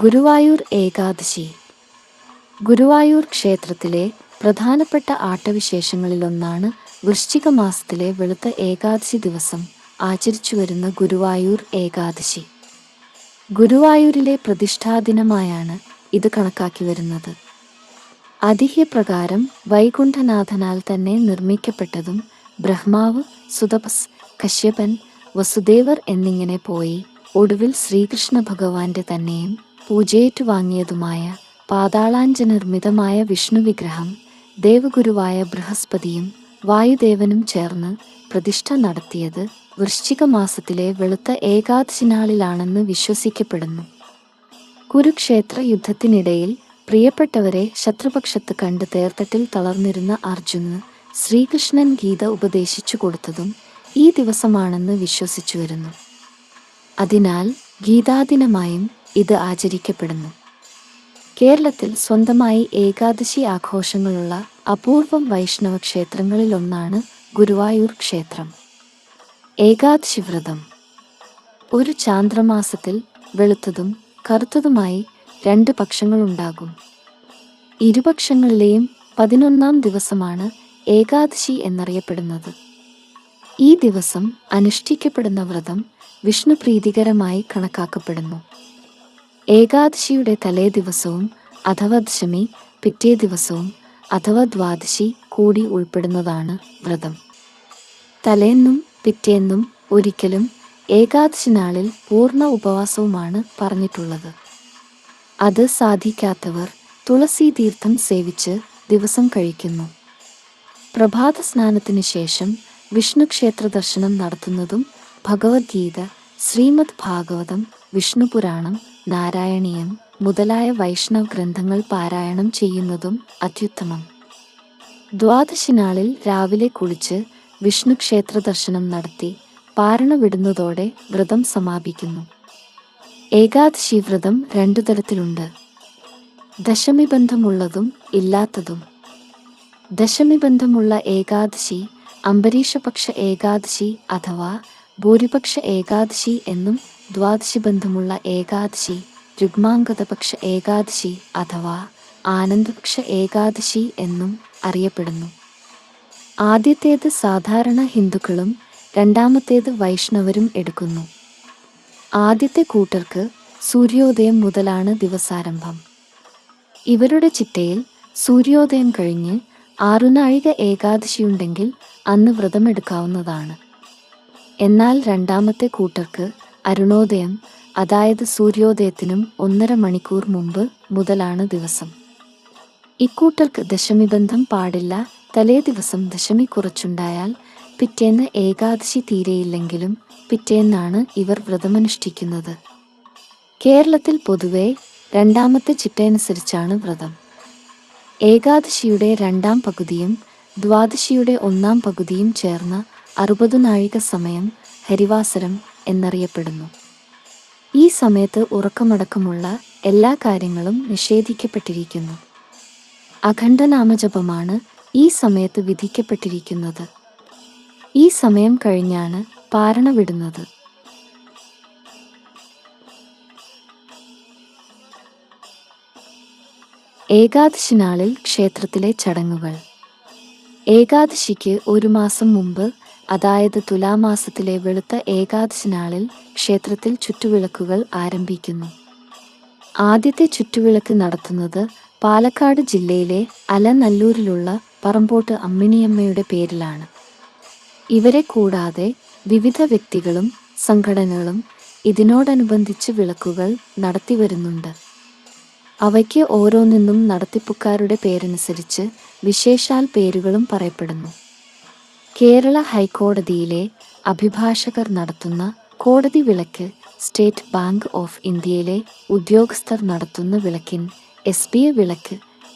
ഗുരുവായൂർ ഏകാദശി. ഗുരുവായൂർ ക്ഷേത്രത്തിലെ പ്രധാനപ്പെട്ട ആട്ടവിശേഷങ്ങളിലൊന്നാണ് വൃശ്ചിക മാസത്തിലെ വെളുത്ത ഏകാദശി ദിവസം ആചരിച്ചു വരുന്ന ഗുരുവായൂർ ഏകാദശി. ഗുരുവായൂരിലെ പ്രതിഷ്ഠാദിനമായാണ് ഇത് കണക്കാക്കി വരുന്നത്. അതിഹ്യപ്രകാരം വൈകുണ്ഠനാഥനാൽ തന്നെ നിർമ്മിക്കപ്പെട്ടതും ബ്രഹ്മാവ് സുതപസ് കശ്യപൻ വസുദേവർ എന്നിങ്ങനെ പോയി ഒടുവിൽ ശ്രീകൃഷ്ണ ഭഗവാന്റെ തന്നെയും പൂജയേറ്റു വാങ്ങിയതുമായ പാതാളാഞ്ചനിർമ്മിതമായ വിഷ്ണു വിഗ്രഹം ദേവഗുരുവായ ബൃഹസ്പതിയും വായുദേവനും ചേർന്ന് പ്രതിഷ്ഠ നടത്തിയത് വൃശ്ചിക മാസത്തിലെ വെളുത്ത ഏകാദശിനാളിലാണെന്ന് വിശ്വസിക്കപ്പെടുന്നു. കുരുക്ഷേത്ര യുദ്ധത്തിനിടയിൽ പ്രിയപ്പെട്ടവരെ ശത്രുപക്ഷത്ത് കണ്ട് തേർത്തട്ടിൽ തളർന്നിരുന്ന അർജുന് ശ്രീകൃഷ്ണൻ ഗീത ഉപദേശിച്ചു കൊടുത്തതും ഈ ദിവസമാണെന്ന് വിശ്വസിച്ചു വരുന്നു അതിനാൽ ഗീതാദിനമായും ഇത് ആചരിക്കപ്പെടുന്നു. കേരളത്തിൽ സ്വന്തമായി ഏകാദശി ആഘോഷങ്ങളുള്ള അപൂർവം വൈഷ്ണവ ക്ഷേത്രങ്ങളിലൊന്നാണ് ഗുരുവായൂർ ക്ഷേത്രം. ഏകാദശി വ്രതം. ഒരു ചാന്ദ്രമാസത്തിൽ വെളുത്തതും കറുത്തതുമായി രണ്ട് പക്ഷങ്ങളുണ്ടാകും. ഇരുപക്ഷങ്ങളിലെയും പതിനൊന്നാം ദിവസമാണ് ഏകാദശി എന്നറിയപ്പെടുന്നത്. ഈ ദിവസം അനുഷ്ഠിക്കപ്പെടുന്ന വ്രതം വിഷ്ണുപ്രീതികരമായി കണക്കാക്കപ്പെടുന്നു. ഏകാദശിയുടെ തലേ ദിവസവും അഥവാ ദശമി പിറ്റേ ദിവസവും അഥവാ ദ്വാദശി കൂടി ഉൾപ്പെടുന്നതാണ് വ്രതം. തലേന്നും പിറ്റേന്നും ഒരിക്കലും ഏകാദശി നാളിൽ പൂർണ ഉപവാസവുമാണ് പറഞ്ഞിട്ടുള്ളത്. അത് സാധിക്കാത്തവർ തുളസി തീർത്ഥം സേവിച്ച് ദിവസം കഴിക്കുന്നു. പ്രഭാത സ്നാനത്തിനു ശേഷം വിഷ്ണു ക്ഷേത്ര ദർശനം നടത്തുന്നതും ഭഗവത്ഗീത ശ്രീമദ് ഭാഗവതം വിഷ്ണു പുരാണം നാരായണീയം മുതലായ വൈഷ്ണവ ഗ്രന്ഥങ്ങൾ പാരായണം ചെയ്യുന്നതും അത്യുത്തമം. ദ്വാദശി നാളിൽ രാവിലെ കുളിച്ച് വിഷ്ണു ക്ഷേത്ര ദർശനം നടത്തി പാരണ വിടുന്നതോടെ വ്രതം സമാപിക്കുന്നു. ഏകാദശി വ്രതം രണ്ടു തരത്തിലുണ്ട്. ദശമി ബന്ധമുള്ളതും ഇല്ലാത്തതും. ദശമി ബന്ധമുള്ള ഏകാദശി അംബരീഷപക്ഷ ഏകാദശി അഥവാ ഭൂരിപക്ഷ ഏകാദശി എന്നും ദ്വാദശി ബന്ധമുള്ള ഏകാദശി രുഗ്മാംഗതപക്ഷ ഏകാദശി അഥവാ ആനന്ദപക്ഷ ഏകാദശി എന്നും അറിയപ്പെടുന്നു. ആദ്യത്തേത് സാധാരണ ഹിന്ദുക്കളും രണ്ടാമത്തേത് വൈഷ്ണവരും എടുക്കുന്നു. ആദ്യത്തെ കൂട്ടർക്ക് സൂര്യോദയം മുതലാണ് ദിവസാരംഭം. ഇവരുടെ ചിട്ടയിൽ സൂര്യോദയം കഴിഞ്ഞ് ആറുനാഴിക ഏകാദശിയുണ്ടെങ്കിൽ അന്ന് വ്രതമെടുക്കാവുന്നതാണ്. എന്നാൽ രണ്ടാമത്തെ കൂട്ടർക്ക് അരുണോദയം അതായത് സൂര്യോദയത്തിനും ഒന്നര മണിക്കൂർ മുമ്പ് മുതലാണ് ദിവസം. ഇക്കൂട്ടർക്ക് ദശമി ബന്ധം പാടില്ല തലേ ദിവസം ദശമി കുറച്ചുണ്ടായാൽ പിറ്റേന്ന് ഏകാദശി തീരെയില്ലെങ്കിലും പിറ്റേന്നാണ് ഇവർ വ്രതമനുഷ്ഠിക്കുന്നത്. കേരളത്തിൽ പൊതുവെ രണ്ടാമത്തെ ചിട്ടയനുസരിച്ചാണ് വ്രതം. ഏകാദശിയുടെ രണ്ടാം പകുതിയും ദ്വാദശിയുടെ ഒന്നാം പകുതിയും ചേർന്ന അറുപത് നാഴിക സമയം ഹരിവാസരം എന്നറിയപ്പെടുന്നു. ഈ സമയത്ത് ഉറക്കമടക്കമുള്ള എല്ലാ കാര്യങ്ങളും നിഷേധിക്കപ്പെട്ടിരിക്കുന്നു. അഖണ്ഡനാമജപമാണ് ഈ സമയത്ത് വിധിക്കപ്പെട്ടിരിക്കുന്നത്. ഈ സമയം കഴിഞ്ഞാണ് പാരണ വിടുന്നത്. ഏകാദശി നാളിൽ ക്ഷേത്രത്തിലെ ചടങ്ങുകൾ. ഏകാദശിക്ക് ഒരു മാസം മുമ്പ് അതായത് തുലാമാസത്തിലെ വെളുത്ത ഏകാദശി നാളിൽ ക്ഷേത്രത്തിൽ ചുറ്റുവിളക്കുകൾ ആരംഭിക്കുന്നു. ആദ്യത്തെ ചുറ്റുവിളക്ക് നടത്തുന്നത് പാലക്കാട് ജില്ലയിലെ അലനല്ലൂരിലുള്ള പറമ്പോട്ട് അമ്മിണിയമ്മയുടെ പേരിലാണ്. ഇവരെ കൂടാതെ വിവിധ വ്യക്തികളും സംഘടനകളും ഇതിനോടനുബന്ധിച്ച് വിളക്കുകൾ നടത്തിവരുന്നുണ്ട്. അവയ്ക്ക് ഓരോന്നിനും നടത്തിപ്പുക്കാരുടെ പേരനുസരിച്ച് വിശേഷാൽ പേരുകളും പറയപ്പെടുന്നു. കേരള ഹൈക്കോടതിയിലെ അഭിഭാഷകർ നടത്തുന്ന കോടതി വിളക്ക് സ്റ്റേറ്റ് ബാങ്ക് ഓഫ് ഇന്ത്യയിലെ ഉദ്യോഗസ്ഥർ നടത്തുന്ന വിളക്കിൻ എസ് ബി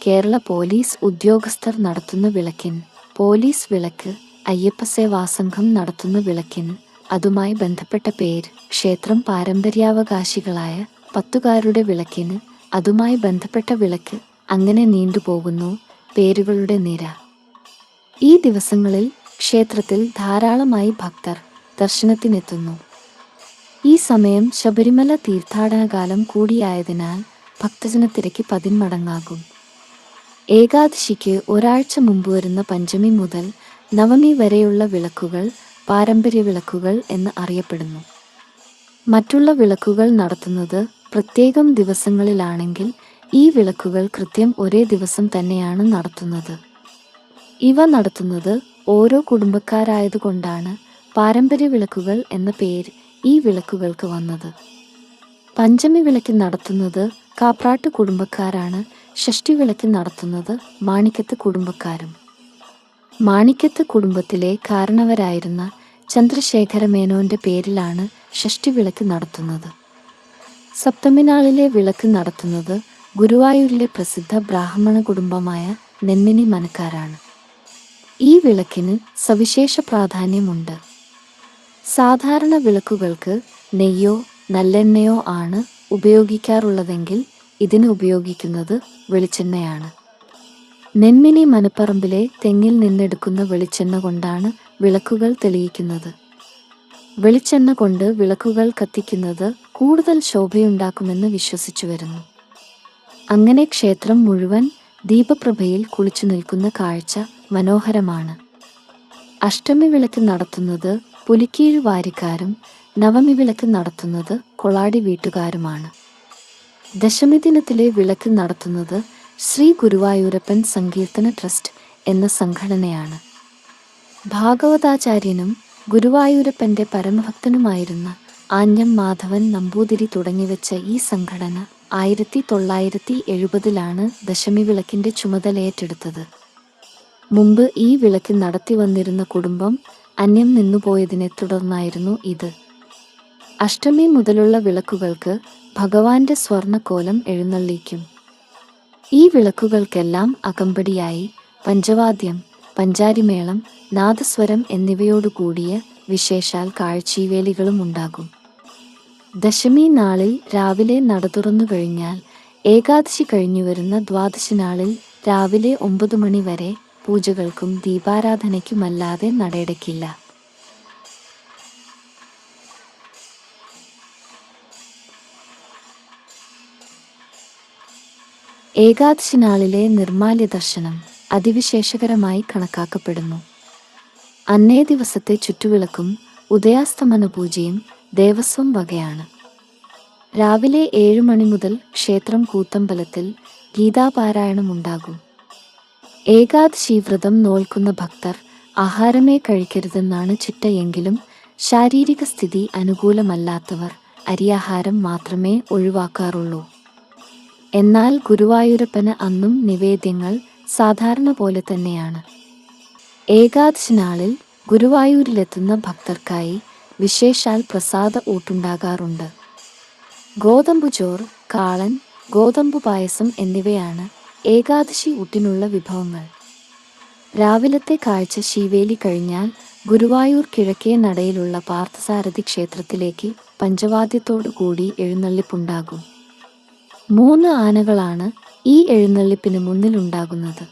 കേരള പോലീസ് ഉദ്യോഗസ്ഥർ നടത്തുന്ന വിളക്കിൻ പോലീസ് വിളക്ക് അയ്യപ്പസേവാസംഘം നടത്തുന്ന വിളക്കിൻ അതുമായി ബന്ധപ്പെട്ട പേര് ക്ഷേത്രം പാരമ്പര്യാവകാശികളായ പത്തുകാരുടെ വിളക്കിന് അതുമായി ബന്ധപ്പെട്ട വിളക്ക് അങ്ങനെ നീണ്ടുപോകുന്നു പേരുകളുടെ നിര. ഈ ദിവസങ്ങളിൽ ക്ഷേത്രത്തിൽ ധാരാളമായി ഭക്തർ ദർശനത്തിനെത്തുന്നു. ഈ സമയം ശബരിമല തീർത്ഥാടനകാലം കൂടിയായതിനാൽ ഭക്തജനത്തിരക്ക് പതിന്മടങ്ങാകും. ഏകാദശിക്ക് ഒരാഴ്ച മുമ്പ് വരുന്ന പഞ്ചമി മുതൽ നവമി വരെയുള്ള വിളക്കുകൾ പാരമ്പര്യ വിളക്കുകൾ എന്ന് അറിയപ്പെടുന്നു. മറ്റുള്ള വിളക്കുകൾ നടത്തുന്നത് പ്രത്യേകം ദിവസങ്ങളിലാണെങ്കിൽ ഈ വിളക്കുകൾ കൃത്യം ഒരേ ദിവസം തന്നെയാണ് നടത്തുന്നത്. ഇവ നടത്തുന്നത് ഓരോ കുടുംബക്കാരായതുകൊണ്ടാണ് പാരമ്പര്യ വിളക്കുകൾ എന്ന പേര് ഈ വിളക്കുകൾക്ക് വന്നത്. പഞ്ചമി വിളക്ക് നടത്തുന്നത് കാപ്രാട്ട് കുടുംബക്കാരാണ് ഷഷ്ടി വിളക്ക് നടത്തുന്നത് മാണിക്കത്ത് കുടുംബക്കാരും. മാണിക്കത്ത് കുടുംബത്തിലെ കാരണവരായിരുന്ന ചന്ദ്രശേഖര മേനോന്റെ പേരിലാണ് ഷഷ്ടി വിളക്ക് നടത്തുന്നത്. സപ്തമിനാളിലെ വിളക്ക് നടത്തുന്നത് ഗുരുവായൂരിലെ പ്രസിദ്ധ ബ്രാഹ്മണ കുടുംബമായ നെന്മിനി മനക്കാരാണ്. ഈ വിളക്കിന് സവിശേഷ പ്രാധാന്യമുണ്ട്. സാധാരണ വിളക്കുകൾക്ക് നെയ്യോ നല്ലെണ്ണയോ ആണ് ഉപയോഗിക്കാറുള്ളതെങ്കിൽ ഇതിന് ഉപയോഗിക്കുന്നത് വെളിച്ചെണ്ണയാണ്. നെന്മിനി മനപ്പറമ്പിലെ തെങ്ങിൽ നിന്നെടുക്കുന്ന വെളിച്ചെണ്ണ കൊണ്ടാണ് വിളക്കുകൾ തെളിയിക്കുന്നത്. വെളിച്ചെണ്ണ കൊണ്ട് വിളക്കുകൾ കത്തിക്കുന്നത് കൂടുതൽ ശോഭയുണ്ടാക്കുമെന്ന് വിശ്വസിച്ചു വരുന്നു. അങ്ങനെ ക്ഷേത്രം മുഴുവൻ ദീപപ്രഭയിൽ കുളിച്ചു നിൽക്കുന്ന കാഴ്ച മനോഹരമാണ്. അഷ്ടമി വിളക്ക് നടത്തുന്നത് പുലിക്കീഴ് വാരിക്കാരും നവമി വിളക്ക് നടത്തുന്നത് കൊളാടി വീട്ടുകാരുമാണ്. ദശമി ദിനത്തിലെ വിളക്ക് നടത്തുന്നത് ശ്രീ ഗുരുവായൂരപ്പൻ സങ്കീർത്തന ട്രസ്റ്റ് എന്ന സംഘടനയാണ്. ഭാഗവതാചാര്യനും ഗുരുവായൂരപ്പന്റെ പരമഭക്തനുമായിരുന്ന ആഞ്ഞം മാധവൻ നമ്പൂതിരി തുടങ്ങിവെച്ച ഈ സംഘടന ആയിരത്തി തൊള്ളായിരത്തി എഴുപതിലാണ് ദശമി വിളക്കിന്റെ ചുമതലയേറ്റെടുത്തത് മുമ്പ് ഈ വിളക്ക് നടത്തി വന്നിരുന്ന കുടുംബം അന്യം നിന്നുപോയതിനെ തുടർന്നായിരുന്നു ഇത്. അഷ്ടമി മുതലുള്ള വിളക്കുകൾക്ക് ഭഗവാന്റെ സ്വർണക്കോലം എഴുന്നള്ളിക്കും. ഈ വിളക്കുകൾക്കെല്ലാം അകമ്പടിയായി പഞ്ചവാദ്യം പഞ്ചാരിമേളം നാദസ്വരം എന്നിവയോടുകൂടിയ വിശേഷാൽ കാഴ്ചീവേലികളും ഉണ്ടാകും. ദശമി നാളിൽ രാവിലെ നട തുറന്നു കഴിഞ്ഞാൽ ഏകാദശി കഴിഞ്ഞു വരുന്ന ദ്വാദശി നാളിൽ രാവിലെ ഒമ്പത് മണി വരെ പൂജകൾക്കും ദീപാരാധനയ്ക്കുമല്ലാതെ നടയടക്കില്ല. ഏകാദശി നാളിലെ നിർമാല്യ ദർശനം അതിവിശേഷകരമായി കണക്കാക്കപ്പെടുന്നു. അന്നേ ദിവസത്തെ ചുറ്റുവിളക്കും ഉദയാസ്തമന പൂജയും ദേവസ്വം വകയാണ്. രാവിലെ ഏഴു മണി മുതൽ ക്ഷേത്രം കൂത്തമ്പലത്തിൽ ഗീതാപാരായണം ഉണ്ടാകും ഏകാദശി വ്രതം നോൽക്കുന്ന ഭക്തർ ആഹാരമേ കഴിക്കരുതെന്നാണ് ചിട്ടയെങ്കിലും ശാരീരിക സ്ഥിതി അനുകൂലമല്ലാത്തവർ അരിയാഹാരം മാത്രമേ ഒഴിവാക്കാറുള്ളൂ. എന്നാൽ ഗുരുവായൂരപ്പന് അന്നും നിവേദ്യങ്ങൾ സാധാരണ പോലെ തന്നെയാണ്. ഏകാദശി നാളിൽ ഗുരുവായൂരിലെത്തുന്ന ഭക്തർക്കായി വിശേഷാൽ പ്രസാദ ഊട്ടുണ്ടാകാറുണ്ട്. ഗോതമ്പു കാളൻ ഗോതമ്പു പായസം എന്നിവയാണ് ഏകാദശി ഊട്ടിനുള്ള വിഭവങ്ങൾ. രാവിലത്തെ കാഴ്ച ശീവേലി കഴിഞ്ഞാൽ ഗുരുവായൂർ കിഴക്കേ നടയിലുള്ള പാർത്ഥസാരഥി ക്ഷേത്രത്തിലേക്ക് പഞ്ചവാദ്യത്തോടു കൂടി എഴുന്നള്ളിപ്പുണ്ടാകും. മൂന്ന് ആനകളാണ് ഈ എഴുന്നള്ളിപ്പിന് മുന്നിലുണ്ടാകുന്നത്.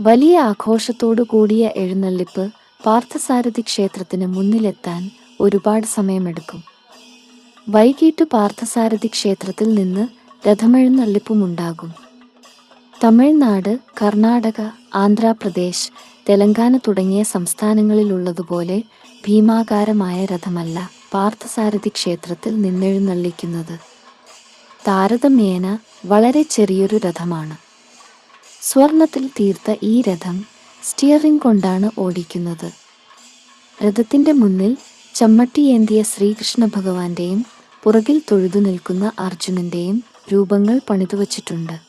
വലിയ ആഘോഷത്തോടു കൂടിയ എഴുന്നള്ളിപ്പ് പാർത്ഥസാരഥി ക്ഷേത്രത്തിന് മുന്നിലെത്താൻ ഒരുപാട് സമയമെടുക്കും. വൈകിട്ട് പാർത്ഥസാരഥി ക്ഷേത്രത്തിൽ നിന്ന് രഥമെഴുന്നള്ളിപ്പുമുണ്ടാകും. തമിഴ്നാട് കർണാടക ആന്ധ്രാപ്രദേശ് തെലങ്കാന തുടങ്ങിയ സംസ്ഥാനങ്ങളിലുള്ളതുപോലെ ഭീമാകാരമായ രഥമല്ല പാർത്ഥസാരഥി ക്ഷേത്രത്തിൽ നിന്നെഴുന്നള്ളിക്കുന്നത്. താരതമ്യേന വളരെ ചെറിയൊരു രഥമാണ്. സ്വർണത്തിൽ തീർത്ത ഈ രഥം സ്റ്റിയറിംഗ് കൊണ്ടാണ് ഓടിക്കുന്നത്. രഥത്തിന്റെ മുന്നിൽ ചമ്മട്ടിയേന്തിയ ശ്രീകൃഷ്ണ ഭഗവാന്റെയും പുറകിൽ തൊഴുതു നിൽക്കുന്ന അർജുനന്റെയും രൂപങ്ങൾ പണിതുവച്ചിട്ടുണ്ട്.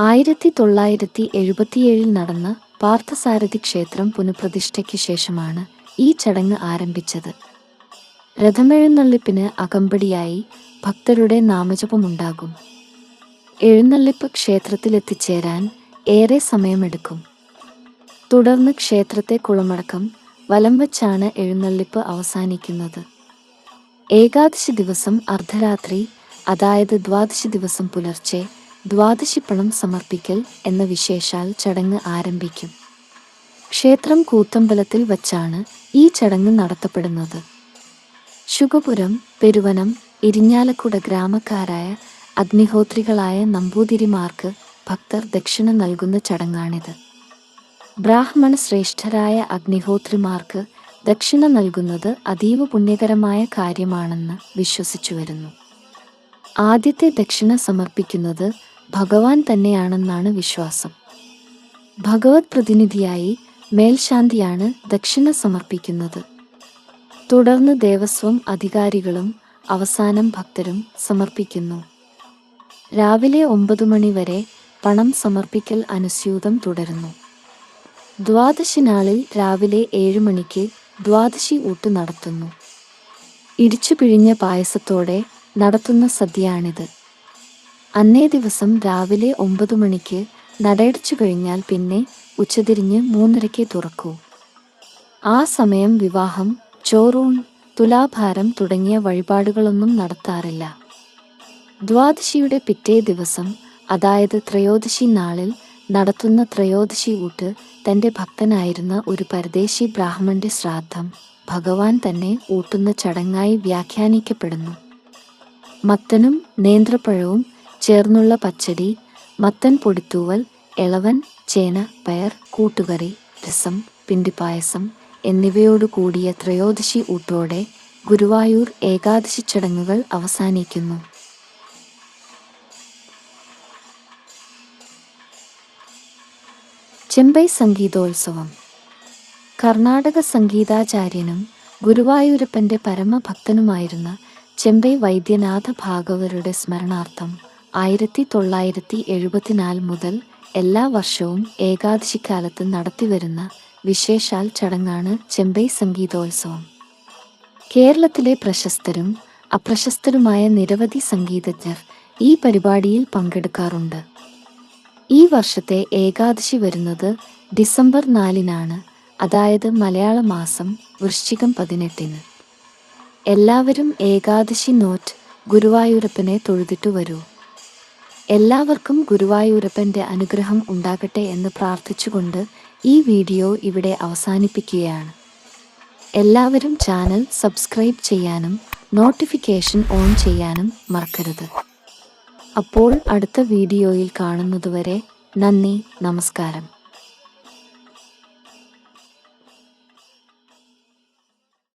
ആയിരത്തി തൊള്ളായിരത്തി എഴുപത്തിയേഴിൽ നടന്ന പാർത്ഥസാരഥി ക്ഷേത്രം പുനഃപ്രതിഷ്ഠയ്ക്ക് ശേഷമാണ് ഈ ചടങ്ങ് ആരംഭിച്ചത്. രഥമെഴുന്നള്ളിപ്പിന് അകമ്പടിയായി ഭക്തരുടെ നാമജപമുണ്ടാകും. എഴുന്നള്ളിപ്പ് ക്ഷേത്രത്തിലെത്തിച്ചേരാൻ ഏറെ സമയമെടുക്കും. തുടർന്ന് ക്ഷേത്രത്തെ കുളമടക്കം വലം വച്ചാണ് എഴുന്നള്ളിപ്പ് അവസാനിക്കുന്നത്. ഏകാദശി ദിവസം അർദ്ധരാത്രി അതായത് ദ്വാദശി ദിവസം പുലർച്ചെ ദ്വാദശിപ്പണം സമർപ്പിക്കൽ എന്ന വിശേഷാൽ ചടങ്ങ് ആരംഭിക്കും. ക്ഷേത്രം കൂത്തമ്പലത്തിൽ വച്ചാണ് ഈ ചടങ്ങ് നടത്തപ്പെടുന്നത്. ശുഭപുരം പെരുവനം ഇരിഞ്ഞാലക്കുട ഗ്രാമക്കാരായ അഗ്നിഹോത്രികളായ നമ്പൂതിരിമാർക്ക് ഭക്തർ ദക്ഷിണ നൽകുന്ന ചടങ്ങാണിത്. ബ്രാഹ്മണ ശ്രേഷ്ഠരായ അഗ്നിഹോത്രിമാർക്ക് ദക്ഷിണ നൽകുന്നത് അതീവ പുണ്യകരമായ കാര്യമാണെന്ന് വിശ്വസിച്ചു വരുന്നു ആദ്യത്തെ ദക്ഷിണ സമർപ്പിക്കുന്നത് ഭഗവാൻ തന്നെയാണെന്നാണ് വിശ്വാസം. ഭഗവത് പ്രതിനിധിയായി മേൽശാന്തിയാണ് ദക്ഷിണ സമർപ്പിക്കുന്നത്. തുടർന്ന് ദേവസ്വം അധികാരികളും അവസാനം ഭക്തരും സമർപ്പിക്കുന്നു. രാവിലെ ഒമ്പത് മണി വരെ പണം സമർപ്പിക്കൽ അനുസ്യൂതം തുടരുന്നു. ദ്വാദശി നാളിൽ രാവിലെ ഏഴു മണിക്ക് ദ്വാദശി ഊട്ട് നടത്തുന്നു. ഇടിച്ചു പിഴിഞ്ഞ പായസത്തോടെ നടത്തുന്ന സദ്യയാണിത്. അന്നേ ദിവസം രാവിലെ ഒമ്പത് മണിക്ക് നടയടച്ചു കഴിഞ്ഞാൽ പിന്നെ ഉച്ചതിരിഞ്ഞ് മൂന്നരയ്ക്ക് തുറക്കൂ. ആ സമയം വിവാഹം ചോറൂൺ തുലാഭാരം തുടങ്ങിയ വഴിപാടുകളൊന്നും നടത്താറില്ല. ദ്വാദശിയുടെ പിറ്റേ ദിവസം അതായത് ത്രയോദശി നാളിൽ നടത്തുന്ന ത്രയോദശി ഊട്ട് തന്റെ ഭക്തനായിരുന്ന ഒരു പരദേശി ബ്രാഹ്മണന്റെ ശ്രാദ്ധം ഭഗവാൻ തന്നെ ഊട്ടുന്ന ചടങ്ങായി വ്യാഖ്യാനിക്കപ്പെടുന്നു. മത്തനും നേന്ത്രപ്പഴവും ചേർന്നുള്ള പച്ചടി മത്തൻ പൊടിത്തൂവൽ ഇളവൻ ചേന പയർ കൂട്ടുകറി രസം പിണ്ടിപ്പായസം എന്നിവയോടു കൂടിയ ത്രയോദശി ഊട്ടോടെ ഗുരുവായൂർ ഏകാദശി ചടങ്ങുകൾ അവസാനിക്കുന്നു. ചെമ്പൈ സംഗീതോത്സവം. കർണാടക സംഗീതാചാര്യനും ഗുരുവായൂരപ്പന്റെ പരമഭക്തനുമായിരുന്ന ചെമ്പൈ വൈദ്യനാഥ ഭാഗവരുടെ സ്മരണാർത്ഥം ആയിരത്തി തൊള്ളായിരത്തി എഴുപത്തിനാല് മുതൽ എല്ലാ വർഷവും ഏകാദശിക്കാലത്ത് നടത്തിവരുന്ന വിശേഷാൽ ചടങ്ങാണ് ചെമ്പൈ സംഗീതോത്സവം. കേരളത്തിലെ പ്രശസ്തരും അപ്രശസ്തരുമായ നിരവധി സംഗീതജ്ഞർ ഈ പരിപാടിയിൽ പങ്കെടുക്കാറുണ്ട്. ഈ വർഷത്തെ ഏകാദശി വരുന്നത് ഡിസംബർ നാലിനാണ് അതായത് മലയാള മാസം വൃശ്ചികം പതിനെട്ടിന്. എല്ലാവരും ഏകാദശി നോറ്റ് ഗുരുവായൂരപ്പനെ തൊഴുതിട്ടു വരൂ. എല്ലാവർക്കും ഗുരുവായൂരപ്പന്റെ അനുഗ്രഹം ഉണ്ടാകട്ടെ എന്ന് പ്രാർത്ഥിച്ചുകൊണ്ട് ഈ വീഡിയോ ഇവിടെ അവസാനിപ്പിക്കുകയാണ്. എല്ലാവരും ചാനൽ സബ്സ്ക്രൈബ് ചെയ്യാനും നോട്ടിഫിക്കേഷൻ ഓൺ ചെയ്യാനും മറക്കരുത്. അപ്പോൾ അടുത്ത വീഡിയോയിൽ കാണുന്നതുവരെ നന്ദി നമസ്കാരം.